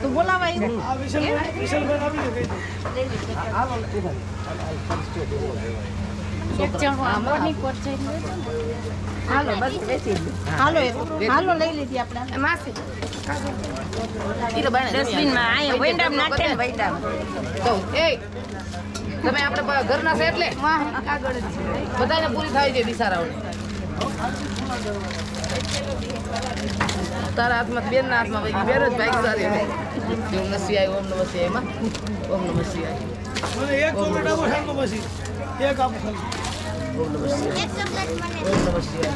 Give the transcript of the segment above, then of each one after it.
તો બોલાવાય હાલો બસ બેસી હાલો એ હાલો લઈ લીધી આપણે માસી. ડસ્ટબિનમાં આયા વૈંડામ નાખે ને. વૈંડામ. કહું એ તમે આપણે ઘરના છે એટલે? બધાને પૂરી થાય છે બિચારાઓને તારા હાથમાં બેન ના હાથમાં ભાઈ. બેન જ ભાઈ સારી. ઓમ નમઃ શિવાય ઓમ નમઃ શિવાયમાં ઓમ નમઃ શિવાય. ઓમ નમઃ શિવાય. ઓમ નમઃ શિવાય.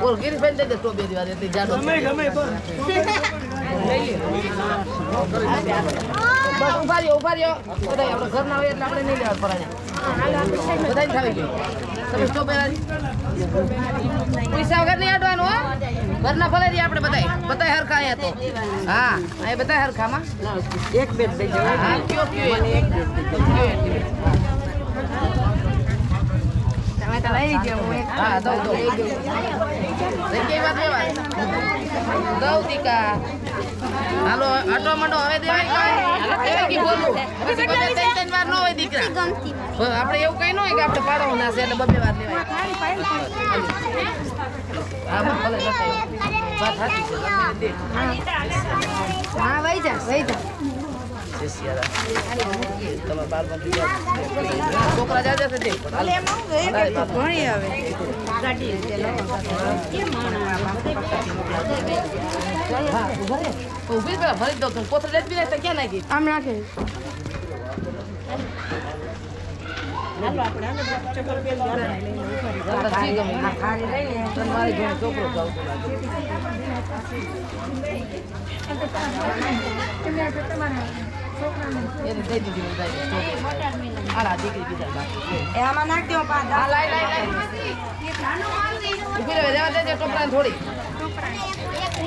બોલ ગિરીશભાઈ દે દે તો બે એટલે જાડો ગમે ગમે બસ ઊભા રહ્યો ઊભા રહ્યો બધા આપણે ઘરના હોય એટલે આપણે નહીં લેવા પરાણે બધાને ખાવી ગયું તમે તો પેલા પૈસા વગર નહીં અડવાનું હો ઘરના ભલે રહીએ આપણે બધા બધાય હરખા અહીંયા તો હા અહીંયા બધા હરખામાં એક બેટ દઈ હા હા કયો કયો એ. કયો એ. તમે તો લઈ હા દઉં દઉં દઉં દીકા હાલો આટો મંડો હવે દેવાય કાંઈ? એવી કી બોલું? પછી બધા ત્રણ ત્રણ વાર ન હોય દીકરા. આપણે એવું કઈ ન હોય કે આપણે પાડો ના છે એટલે બબે વાર લેવાય. હા બસ ભલે લખાય. વાત છે લખાય હા વઈ જા વઈ જા. છોકરા જાજા છે તે? હાલ. ઊભા પેલા ક્યાં નાખી આમ નાખે છોકરો થોડી.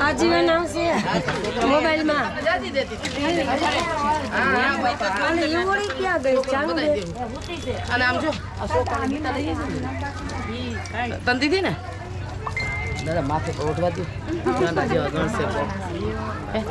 આજીવન આવશે મોબાઈલમાં. અને ઈવોળી આમ જો. તને દીધી ને દાદા માથે ઉઠવા દે નાના જેવા ગણશે માથે.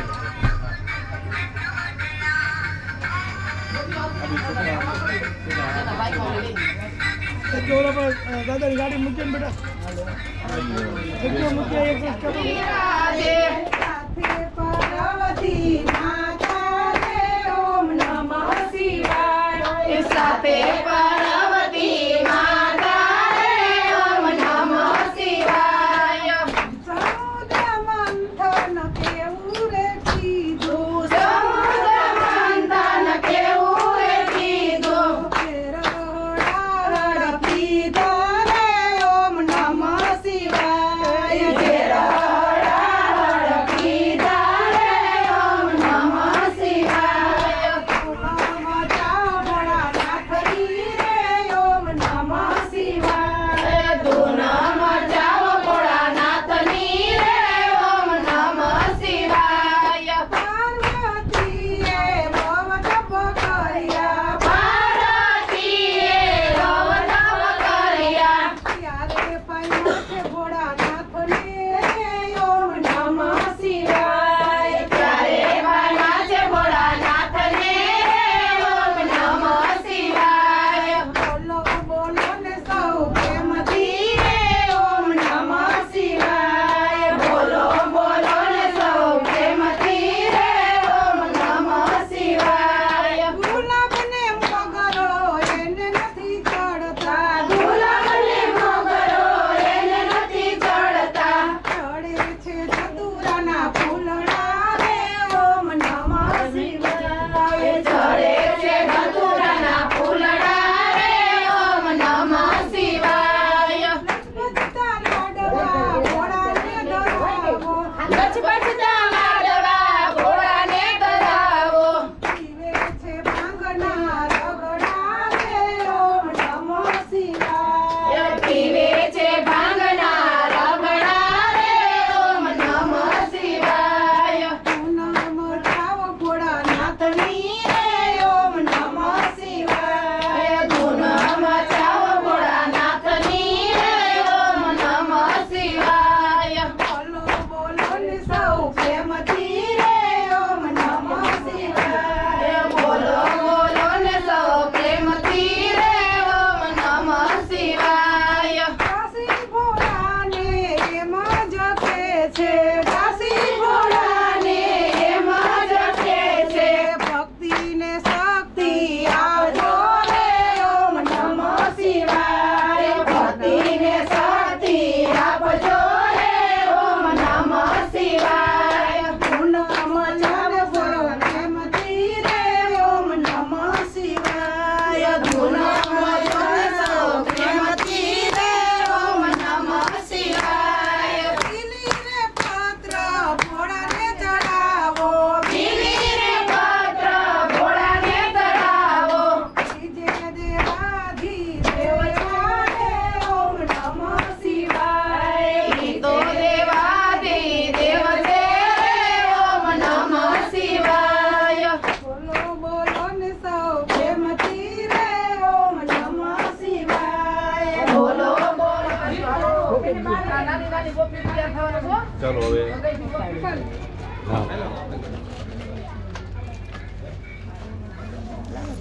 કે ઓલા પર દાદાની ગાડી મૂકી ને બેટા. એક કે મૂકીએ એક એક કે સાથે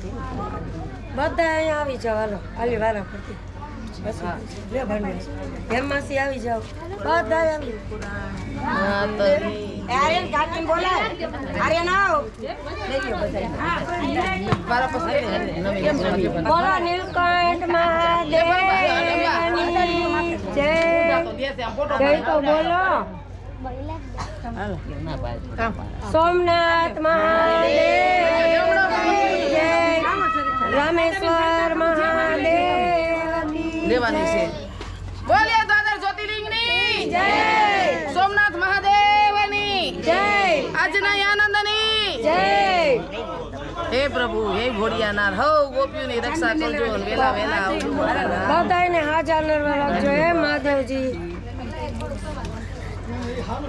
બધા અહીંયા આવી જાઓ હાલો. હાલી. વારા ફરતી હેમાસી આવી જાઓ. બધા આવી. આર્યન બોલાય. આર્યન આવ. બોલો નીલકંઠ મહાદેવની. જય તો બોલો. સોમનાથ મહાદેવ. રામેશ્વર મહાદેવ લેવાની છે. બોલીએ દાદર જ્યોતિર્લિંગની. જય. સોમનાથ મહાદેવની. જય. આજના આનંદની. જય. હે પ્રભુ હે ભોળિયાનાર હવ ગોપીઓની રક્ષા કરજો વેલા વેલા આવજો. બધાને હાજર રાખજો હે મહાદેવજી.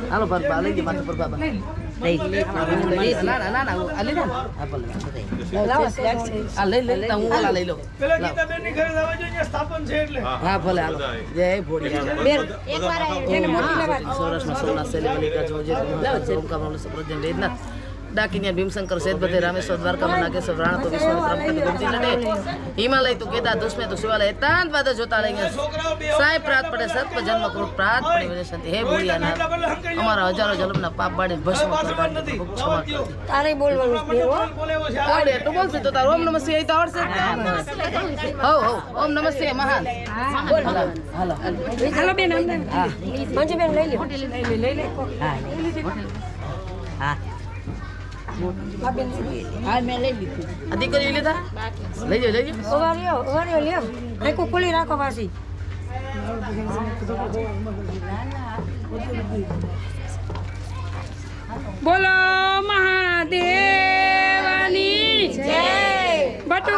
હાલો પરબા લઈ જા માથે પરબા બા. ના ના ના ના આ લઈ જા ને. આ ભલે, આ લઈ. લઈ હું ઓલા લઈ લઉં પેલા ગીતાબેનની ઘરે જવા જોઈએ અહીંયા સ્થાપન છે એટલે હા ભલે હાલો જય ભોળિયા બેન સૌરાષ્ટ્રમાં સપ્રજન વેદનાથ ડાકિનિયા ભીમશંકર સેદબતે રામેશ્વર દ્વારકામાં નાગેશ્વર રાણા તો વિશ્વમિત્ર લડે. હિમાલય તું કેતા દુશ્મે તો શિવાલય એતાંત વાદ જોતા લઈ ગયા સાહેબ પ્રાત પડે સત્પ જન્મ કૃત પ્રાત પડે વિનશંતિ હે ભૂલિયાના અમારા હજારો જન્મના પાપ બાળી ભસ્મ. તારે બોલવાનું છે હો. આવડે એટલું બોલશે તો તારું. ઓમ નમસ્તે એ તો આવડશે હો હો. ઓમ નમસ્તે મહાન. હાલો હાલો હાલો બેન અંદર મંજુબેન લઈ આ દીકરી લીધા લઈ આખું ખુલ્લી રાખો પાછી બોલો મહાદેવાની જય. બટુ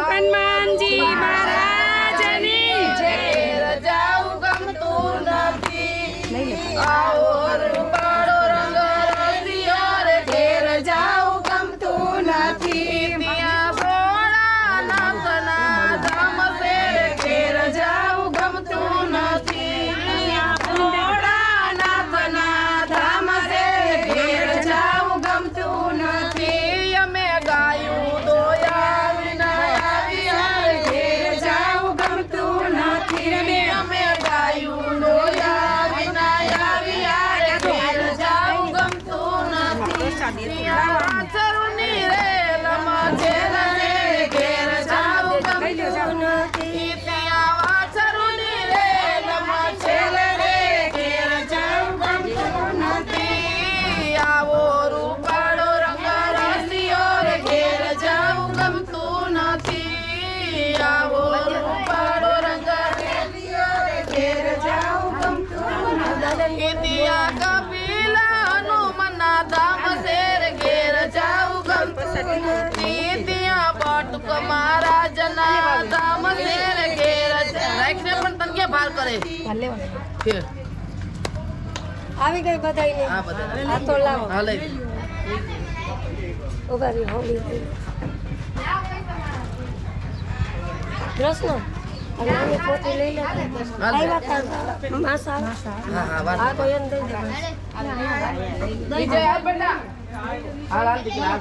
મહારાજના ધામ છે ઘેર રાખને પણ તને ક્યાં ભાર કરે? ફેર. આવી ગઈ બધાયને. હા બધા આ તો લાવો. હા લઈ રહ્યો હોલી આ નાની પોતી લઈ લે. આવ્યા તા. માસા. હા હા વાત આ તો એમ દઈ દે. વિજય હાલ બેટા. હાલ હાલ દીકરા. આ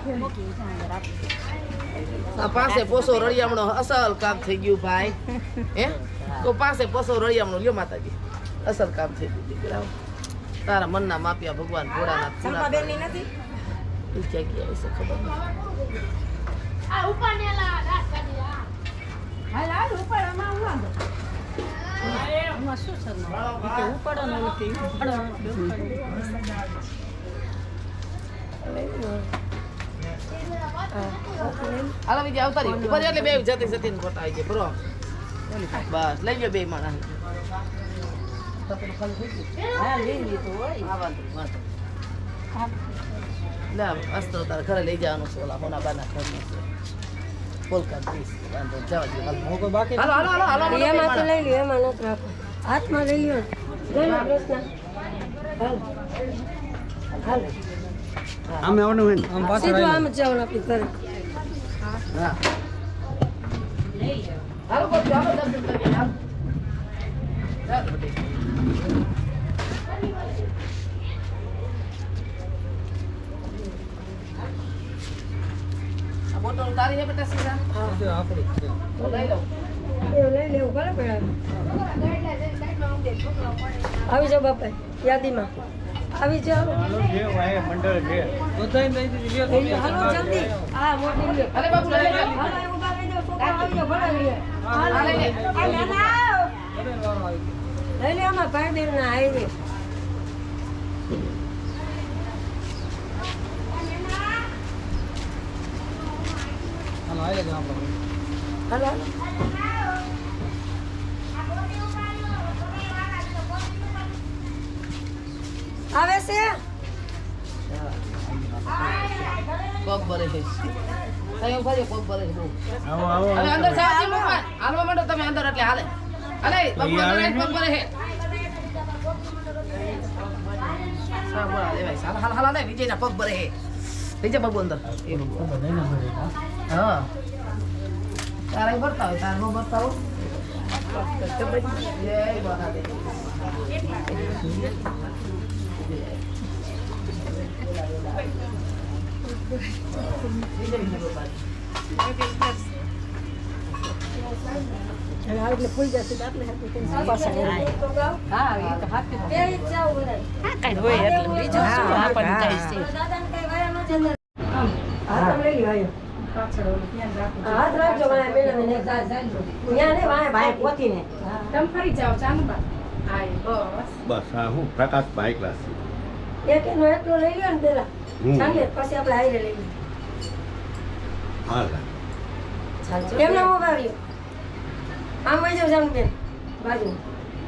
પાસે પોસો રળિયામણો અસલ કામ થઈ ગયું ભાઈ. હે? તો પાસે પોસો રળિયામણો લ્યો માતાજી. અસલ કામ થઈ ગયું દીકરાઓ. તારા મનના માપ્યા ભગવાન ભોળાનાથ પૂરા નથી. ઈ જગ્યાએ છે ખબર નહીં. ઉપાડ હાલો બીજી આવતા રહી. ઉપર એટલે બે જતી જતી ફોટા આવી જાય બરો બસ લઈ ગયો બે માણસ. લે તારે ઘરે લઈ જવાનું છે ઓલા મોના બાના ઘરનું છે. પોલકા વાંધો જવા દે. બાકી હાલો હાલો હાલો લઈ લ્યો એમાં નથી રાખો. હાથમાં લઈ લ્યો. જય કૃષ્ણ હાલ. હાલ. આમે આવવાનું હોય ને? સીધું આમ જ જવાનું આપણી ઘરે. હા હાલો કો જાવ દબ દબ બોટલ બેટા સીધા તો લઈ લઉં એવું લઈ લેવું ભલે પડે આવી જાઓ બાપા યાદીમાં. આવી જાઓ લઈ લો હાલો જલ્દી આ મોટી લ્યો અરે બાપુ લઈ લે હાલો ઊભા લઈ જાઓ છોકરા આવી જાઓ ભલે લ્યો હાલો લઈ લે. આ નાના આવો. લઈ લે આમાં ભાઈ બેન ના આવી રે હાલો હાલો આવે છે પગ ભરે છે તઈ ઊભા રહ્યો, પગ ભરે છે બહુ. આવો આવો હવે અંદર જવાથી મૂકવા. હાલવા માંડો તમે અંદર એટલે હાલે હાલે બાબુ અંદર આવીને પગ ભરે છે હા, બોલ, હાલે ભાઈ. હાલ, હાલ, હાલ, હાલે. વિજયના પગ ભરે છે લઈ જા બાબુ અંદર એ બાબુ. હા તારે ભરતા હોય તારે ન ભરતા હોય જય મહાદેવ હાથે રાખજો વાયા મેળા ને ત્યાં ને વાયા ભાઈ પોતીને તમે ફરી જાઓ ચાનુબા બસ બસ હા હું પ્રકાશ ભાઈ ક્લાસ એક એનો એટલો લઈ લ્યો ને પેલા. ચાલે પછી આપણે હાઈરે લઈ હા લ્યો આમ વહી જાવ જાનું બેન બાજુ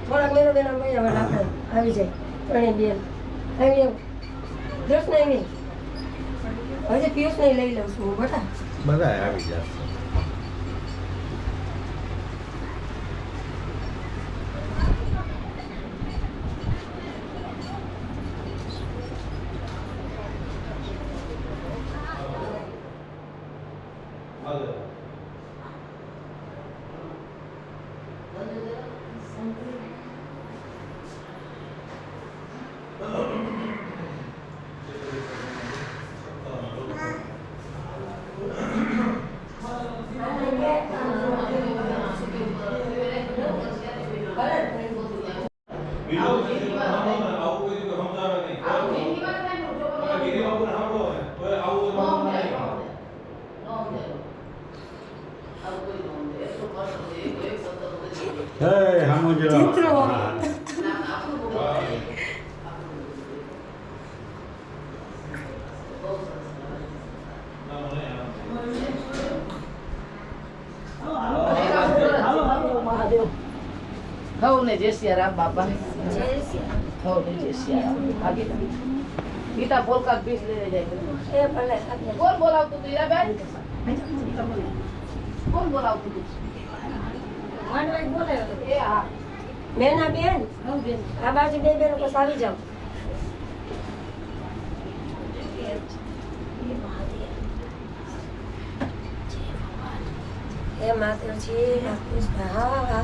થોડાક મેરો બેન આમ વહી જાવ આપણે આવી જાય ત્રણેય બેન આવી જાવ દસ નહીં નહીં હજી પિયુષ નહીં લઈ લઉં છું બટા બધા આવી જશે હે હામુજો હા. હવ ને જય સિયા રામ બાપા હવ ને, જય સિયા રામ આગી જા. ગીતા પોલકા પીસ લઈને જાય કોણ બોલાવતું તું હીરાબેન બોલાવતું તું માંડવાઈ એ હા બેના બેન આ બાજુ બે બેન પછી આવી જાઓ એ માતાજી હા હા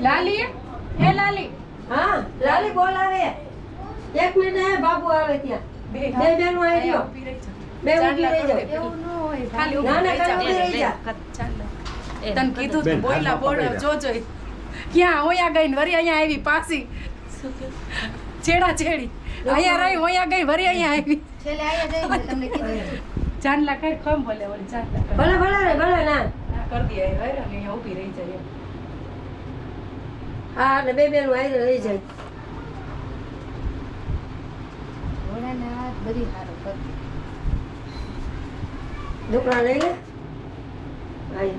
લાલી હે લાલી હા લાલી બોલાવે એક મિનિટ હે બાબુ આવે ત્યાં બે બેનો આવી ગયો બે ઊભી રહી જાઓ ખાલી ના ના ખાલી ઊભી રહી જા તને કીધું તું બોયલા જા. જોજો ક્યાં? ઓયા ગઈ વરી અહીંયા આવી પાસી છેડા છેડી. અહીંયા રહી ઓયા ગઈ વરી અહીંયા આવી. તમને કીધું. ચાંદલા કઈ ખમ બોલે ચાંદલા ભલે ભલે રે ભલે ના. કરી દે અહીંયા ઊભી રહી જાય હા ને બે બેનું આવી રહી જાય. ઘોડાને બધી હારો કરતી. ઢોકળા લઈ લે. ભાઈ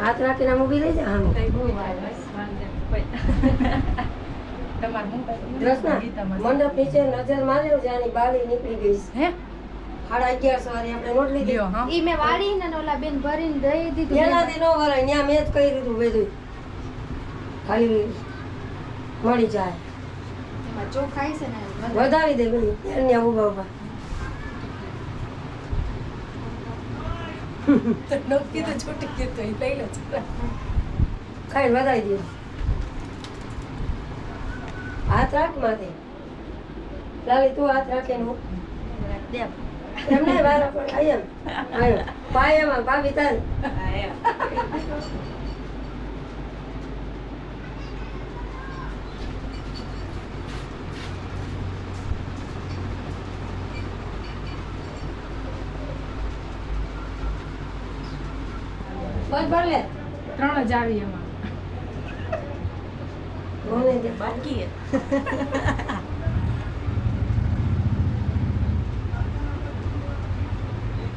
હાથ રાખીને આમ ઊભી રહી જા ગીતામાં. મંડપ નીચે નજર માર્યો છે આની બાળી નીકળી ગઈ હે? સાડા અગિયારસો વાળી આપણે નોટ લીધી. ઈ મેં વાળી ને ઓલા બેન ભરીને દઈ દીધું. એનાથી ન વરાય ત્યાં મેં જ કહી દીધું બધું. ખાલી મળી જાય. એમાં ચોખાઈ છે ને વધાવી દે બધું ત્યાં ઊભા ઊભા તો કીધું છૂટી ગયું તો એ લઈ લે ખાઈ ખાઈને વધાવી દે. હાથ રાખ માથે. લાલી તું હાથ રાખીને મૂક. એમ નહીં વારો પણ આયો પાયામાં ભાભી તારી. ત્રણ જ આવી એમાં બાકી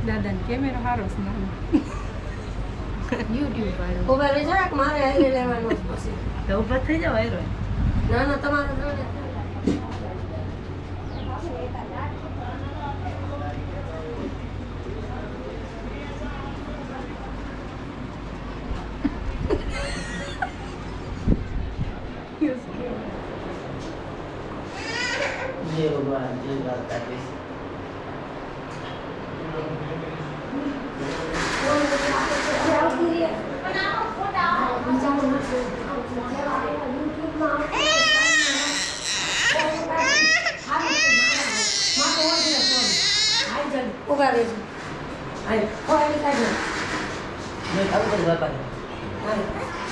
દાદાને કેમેરો સારો છે નાનો. યુટ્યુબ વાળો ઊભા રહી જરાક મારે આવી લેવાનું છે પછી તો ઊભા થઈ જાવ હારો. ના ના તમારે જોડે ઊભા રહી હાલ ખોવાડી કાઢ હાલ બસ બસ બસ બસ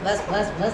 બસ બસ બસ